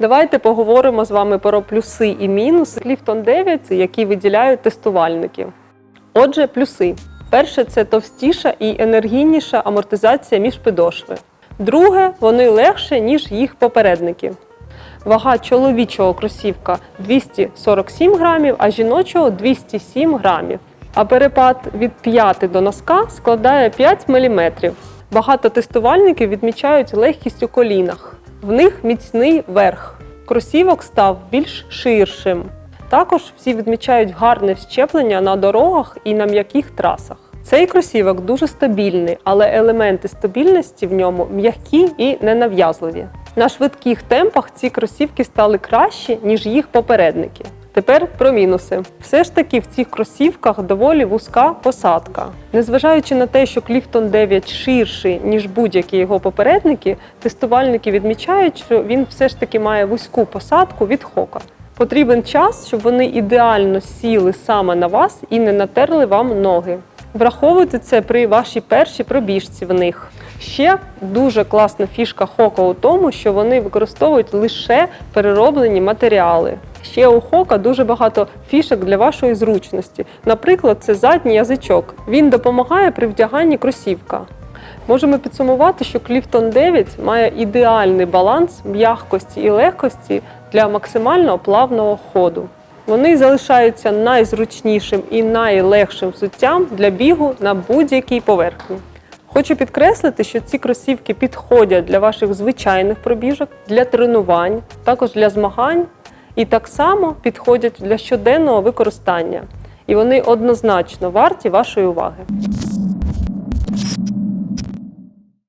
Давайте поговоримо з вами про плюси і мінуси Clifton 9, які виділяють тестувальники. Отже, плюси. Перше це товстіша і енергійніша амортизація між підошви. Друге, вони легше, ніж їх попередники. Вага чоловічого кросівка 247 грамів, а жіночого 207 грамів. А перепад від п'яти до носка складає 5 мм. Багато тестувальників відмічають легкість у колінах. В них міцний верх. Кросівок став більш ширшим. Також всі відмічають гарне щеплення на дорогах і на м'яких трасах. Цей кросівок дуже стабільний, але елементи стабільності в ньому м'які і ненав'язливі. На швидких темпах ці кросівки стали кращі, ніж їх попередники. Тепер про мінуси. Все ж таки в цих кросівках доволі вузька посадка. Незважаючи на те, що Clifton 9 ширший, ніж будь-які його попередники, тестувальники відмічають, що він все ж таки має вузьку посадку від хока. Потрібен час, щоб вони ідеально сіли саме на вас і не натерли вам ноги. Враховуйте це при вашій першій пробіжці в них. Ще дуже класна фішка хока у тому, що вони використовують лише перероблені матеріали. Ще у хока дуже багато фішок для вашої зручності. Наприклад, це задній язичок. Він допомагає при вдяганні кросівка. Можемо підсумувати, що Clifton 9 має ідеальний баланс м'якості і легкості для максимально плавного ходу. Вони залишаються найзручнішим і найлегшим взуттям для бігу на будь-якій поверхні. Хочу підкреслити, що ці кросівки підходять для ваших звичайних пробіжок, для тренувань, також для змагань і так само підходять для щоденного використання. І вони однозначно варті вашої уваги.